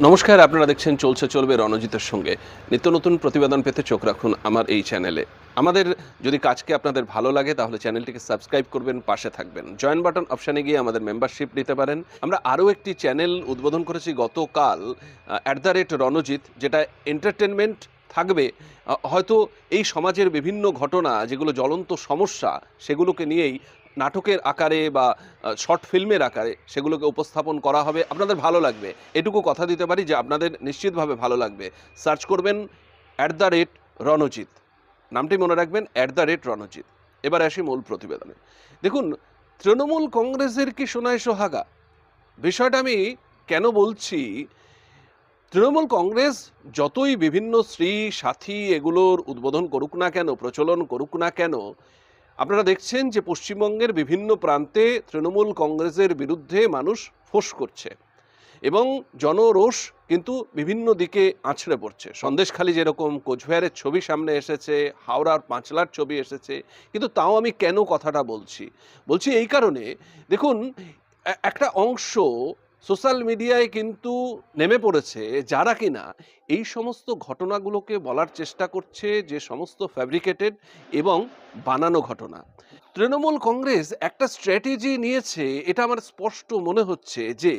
নমস্কার, আপনারা দেখছেন চলছে চলবে রণজিতের সঙ্গে। নিত্য নতুন প্রতিবেদন পেতে চোখ রাখুন আমার এই চ্যানেলে। আমাদের যদি কাজকে আপনাদের ভালো লাগে, তাহলে চ্যানেলটিকে সাবস্ক্রাইব করবেন, পাশে থাকবেন। জয়েন বাটন অপশানে গিয়ে আমাদের মেম্বারশিপ নিতে পারেন। আমরা আরও একটি চ্যানেল উদ্বোধন করেছি গতকাল অ্যাট দ্য রেট রণজিৎ, যেটা এন্টারটেনমেন্ট থাকবে। হয়তো এই সমাজের বিভিন্ন ঘটনা, যেগুলো জ্বলন্ত সমস্যা, সেগুলোকে নিয়েই নাটকের আকারে বা শর্ট ফিল্মের আকারে সেগুলোকে উপস্থাপন করা হবে। আপনাদের ভালো লাগবে। এটুকু কথা দিতে পারি যে আপনাদের নিশ্চিতভাবে ভালো লাগবে। সার্চ করবেন অ্যাট দ্য রেট রণজিৎ। নামটি মনে রাখবেন অ্যাট দ্য রেট রণজিৎ। এবার আসি মূল প্রতিবেদনে। দেখুন, তৃণমূল কংগ্রেসের কি সোনায় সোহাগা? বিষয়টা আমি কেন বলছি? তৃণমূল কংগ্রেস যতই বিভিন্ন স্ত্রী, সাথী এগুলোর উদ্বোধন করুক না কেন, প্রচলন করুক না কেন আপনারা দেখছেন যে পশ্চিমবঙ্গের বিভিন্ন প্রান্তে তৃণমূল কংগ্রেসের বিরুদ্ধে মানুষ ফোঁস করছে এবং জনরোষ কিন্তু বিভিন্ন দিকে আছড়ে পড়ছে। সন্দেশখালি যেরকম, কোচবিহারের ছবি সামনে এসেছে, হাওড়ার পাঁচলার ছবি এসেছে, কিন্তু তাও আমি কেন কথাটা বলছি? বলছি এই কারণে, দেখুন একটা অংশ সোশ্যাল মিডিয়ায় কিন্তু নেমে পড়েছে যারা কিনা এই সমস্ত ঘটনাগুলোকে বলার চেষ্টা করছে যে সমস্ত ফ্যাব্রিকেটেড এবং বানানো ঘটনা। তৃণমূল কংগ্রেস একটা স্ট্র্যাটেজি নিয়েছে, এটা আমার স্পষ্ট মনে হচ্ছে যে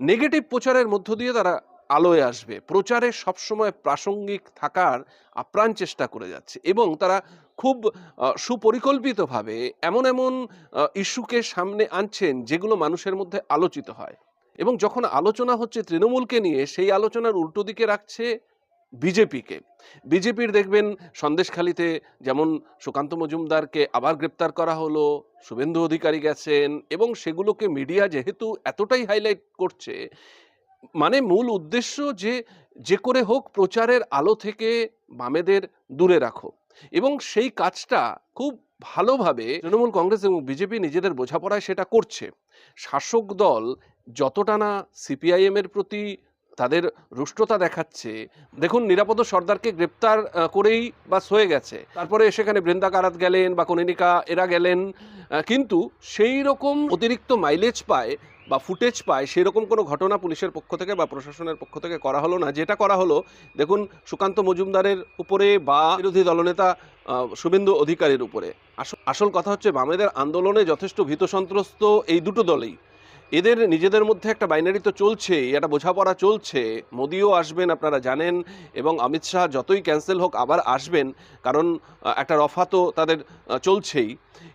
নেগেটিভ প্রচারের মধ্য দিয়ে তারা আলোয় আসবে। প্রচারে সবসময় প্রাসঙ্গিক থাকার আপ্রাণ চেষ্টা করে যাচ্ছে এবং তারা খুব সুপরিকল্পিতভাবে এমন এমন ইস্যুকে সামনে আনছেন যেগুলো মানুষের মধ্যে আলোচিত হয়। এবং যখন আলোচনা হচ্ছে তৃণমূলকে নিয়ে, সেই আলোচনার উল্টো দিকে রাখছে বিজেপিকে। বিজেপির দেখবেন সন্দেশখালিতে যেমন সুকান্ত মজুমদারকে আবার গ্রেপ্তার করা হলো, শুভেন্দু অধিকারী গেছেন এবং সেগুলোকে মিডিয়া যেহেতু এতটাই হাইলাইট করছে মানে মূল উদ্দেশ্য যে যে করে হোক প্রচারের আলো থেকে বামেদের দূরে রাখো। এবং সেই কাজটা খুব ভালোভাবে তৃণমূল কংগ্রেস এবং বিজেপি নিজেদের বোঝাপড়ায় সেটা করছে। শাসক দল যতটা না সিপিআইএম এর প্রতি তাদের রুষ্টতা দেখাচ্ছে, দেখুন নিরাপদ সর্দারকে গ্রেপ্তার করেই বা সয়ে গেছে। তারপরে সেখানে বৃন্দা কারাত গেলেন বা কনিনিকা এরা গেলেন কিন্তু সেই রকম অতিরিক্ত মাইলেজ পায় বা ফুটেজ পায়, সেরকম কোনো ঘটনা পুলিশের পক্ষ থেকে বা প্রশাসনের পক্ষ থেকে করা হলো না। যেটা করা হলো, দেখুন, সুকান্ত মজুমদারের উপরে বা বিরোধী দলনেতা শুভেন্দু অধিকারীর উপরে। আসল কথা হচ্ছে, বামেদের আন্দোলনে যথেষ্ট ভীত সন্ত্রস্ত এই দুটো দলেই। এদের নিজেদের মধ্যে একটা বাইনারি তো চলছেই একটা বোঝাপড়া চলছে। মোদিও আসবেন, আপনারা জানেন, এবং অমিত শাহ যতই ক্যান্সেল হোক, আবার আসবেন, কারণ একটা রফা তো তাদের চলছেই।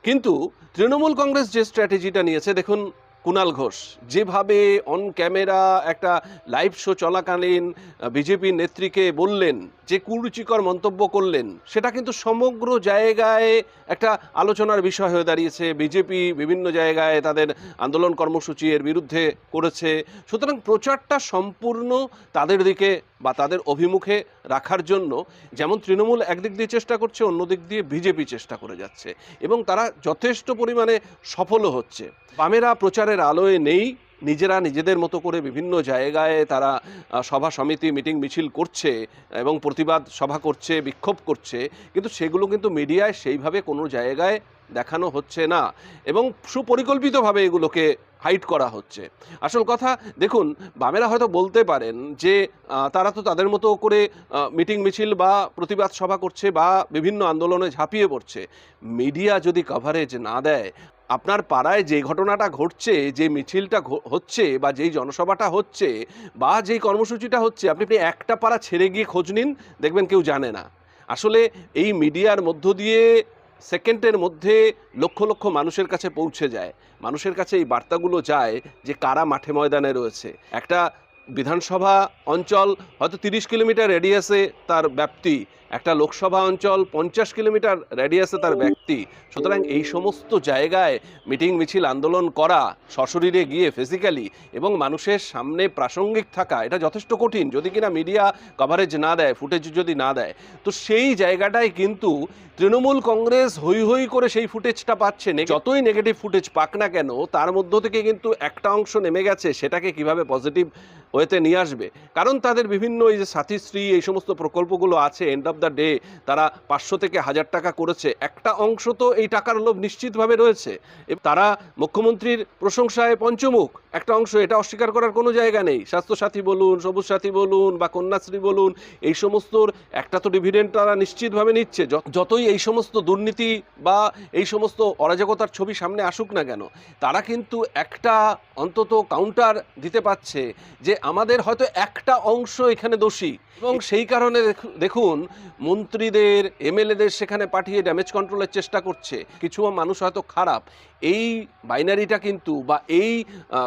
কিন্তু তৃণমূল কংগ্রেস যে স্ট্র্যাটেজিটা নিয়েছে, দেখুন কুণাল ঘোষ, যেভাবে অন ক্যামেরা একটা লাইভ শো চলাকালীন বিজেপি নেত্রীকে বললেন, যে কুরুচিকর মন্তব্য করলেন, সেটা কিন্তু সমগ্র জায়গায় একটা আলোচনার বিষয় হয়ে দাঁড়িয়েছে। বিজেপি বিভিন্ন জায়গায় তাদের আন্দোলন কর্মসূচি এর বিরুদ্ধে করেছে। সুতরাং প্রচারটা সম্পূর্ণ তাদের দিকে বা তাদের অভিমুখে রাখার জন্য যেমন তৃণমূল একদিক দিয়ে চেষ্টা করছে, অন্যদিক দিয়ে বিজেপি চেষ্টা করে যাচ্ছে। এবং তারা যথেষ্ট পরিমাণে সফলও হচ্ছে। বামেরা প্রচারের আলোয় নেই, নিজেরা নিজেদের মতো করে বিভিন্ন জায়গায় তারা সভা সমিতি, মিটিং, মিছিল করছে এবং প্রতিবাদ সভা করছে, বিক্ষোভ করছে। কিন্তু সেগুলো কিন্তু মিডিয়ায় সেইভাবে কোনো জায়গায় দেখানো হচ্ছে না। এবং সুপরিকল্পিতভাবে এগুলোকে হাইট করা হচ্ছে। আসল কথা, দেখুন, বামেরা হয়তো বলতে পারেন যে তারা তো তাদের মতো করে মিটিং মিছিল বা প্রতিবাদ সভা করছে বা বিভিন্ন আন্দোলনে ঝাঁপিয়ে পড়ছে। মিডিয়া যদি কভারেজ না দেয়, আপনার পাড়ায় যে ঘটনাটা ঘটছে, যে মিছিলটা হচ্ছে বা যেই জনসভাটা হচ্ছে বা যেই কর্মসূচিটা হচ্ছে, আপনি আপনি একটা পাড়া ছেড়ে গিয়ে খোঁজ নিন, দেখবেন কেউ জানে না। আসলে এই মিডিয়ার মধ্য দিয়ে সেকেন্ডের মধ্যে লক্ষ লক্ষ মানুষের কাছে পৌঁছে যায়। মানুষের কাছে এই বার্তাগুলো যায় যে কারা মাঠে ময়দানে রয়েছে। একটা বিধানসভা অঞ্চল হয়তো তিরিশ কিলোমিটার রেডিয়াসে তার ব্যাপ্তি। একটা লোকসভা অঞ্চল পঞ্চাশ কিলোমিটার রেডিয়াসে তার ব্যক্তি সুতরাং এই সমস্ত জায়গায় মিটিং মিছিল আন্দোলন করা, সশরীরে গিয়ে ফিজিক্যালি এবং মানুষের সামনে প্রাসঙ্গিক থাকা, এটা যথেষ্ট কঠিন। যদি কিনা মিডিয়া কভারেজ না দেয় ফুটেজ যদি না দেয়, তো সেই জায়গাটায় কিন্তু তৃণমূল কংগ্রেস হই হই করে সেই ফুটেজটা পাচ্ছে। যতই নেগেটিভ ফুটেজ পাক না কেন, তার মধ্য থেকে কিন্তু একটা অংশ নেমে গেছে। সেটাকে কীভাবে পজিটিভ ওয়েতে নিয়ে আসবে। কারণ তাদের বিভিন্ন এই যে সাথীশ্রী, এই সমস্ত প্রকল্পগুলো আছে এন্ড অফ দ্য ডে তারা পাঁচশো থেকে হাজার টাকা করেছে। একটা অংশ তো এই টাকার লোভ নিশ্চিতভাবে রয়েছে। তারা মুখ্যমন্ত্রীর প্রশংসায় পঞ্চমুখ। একটা অংশ এটা অস্বীকার করার কোনো জায়গা নেই। স্বাস্থ্যসাথী বলুন সবুজ সাথী বলুন বা কন্যাশ্রী বলুন, এই সমস্ত একটা তো ডিভিডেন্ড তারা নিশ্চিতভাবে নিচ্ছে। যতই এই সমস্ত দুর্নীতি বা এই সমস্ত অরাজকতার ছবি সামনে আসুক না কেন, তারা কিন্তু একটা অন্তত কাউন্টার দিতে পারছে যে আমাদের হয়তো একটা অংশ এখানে দোষী। এবং সেই কারণে দেখু- দেখুন, মন্ত্রীদের, এমএলএদের সেখানে পাঠিয়ে ড্যামেজ কন্ট্রোলের চেষ্টা করছে। কিছু মানুষ হয়তো খারাপ। এই বাইনারিটা কিন্তু বা এই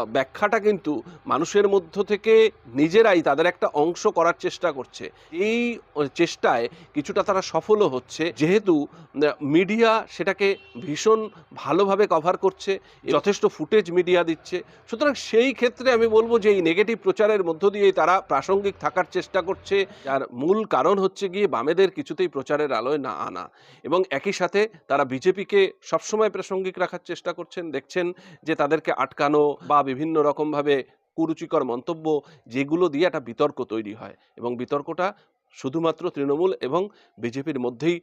ব্যাখ্যাটা কিন্তু মানুষের মধ্য থেকে নিজেরাই তাদের একটা অংশ করার চেষ্টা করছে। এই চেষ্টায় কিছুটা তারা সফলও হচ্ছে। যেহেতু মিডিয়া সেটাকে ভীষণ ভালোভাবে কভার করছে, যথেষ্ট ফুটেজ মিডিয়া দিচ্ছে। সুতরাং সেই ক্ষেত্রে আমি বলব যে এই নেগেটিভ প্রচারের মধ্য দিয়েই তারা প্রাসঙ্গিক থাকার চেষ্টা করছে। যার মূল কারণ হচ্ছে গিয়ে বামেদের কিছুতেই প্রচারের আলোয় না আনা। এবং একই সাথে তারা বিজেপিকে সবসময় প্রাসঙ্গিক রাখার চেষ্টা করছেন, দেখছেন যে তাদেরকে আটকানো বা বিভিন্ন রকমভাবে কুরুচিকর মন্তব্য যেগুলো দিয়ে একটা বিতর্ক তৈরি হয় এবং বিতর্কটা শুধুমাত্র তৃণমূল এবং বিজেপির মধ্যেই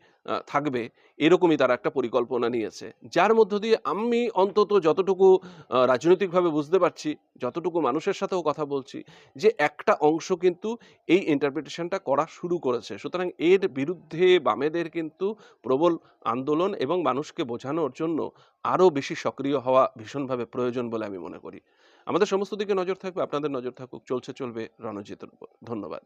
থাকবে, এরকমই তারা একটা পরিকল্পনা নিয়েছে। যার মধ্য দিয়ে আমি অন্তত যতটুকু রাজনৈতিকভাবে বুঝতে পারছি, যতটুকু মানুষের সাথেও কথা বলছি, যে একটা অংশ কিন্তু এই ইন্টারপ্রিটেশনটা করা শুরু করেছে। সুতরাং এর বিরুদ্ধে বামেদের কিন্তু প্রবল আন্দোলন এবং মানুষকে বোঝানোর জন্য আরও বেশি সক্রিয় হওয়া ভীষণভাবে প্রয়োজন বলে আমি মনে করি। আমাদের সমস্ত দিকে নজর থাকবে, আপনাদের নজর থাকুক, চলছে, চলবে, রণজিতের উপর। ধন্যবাদ।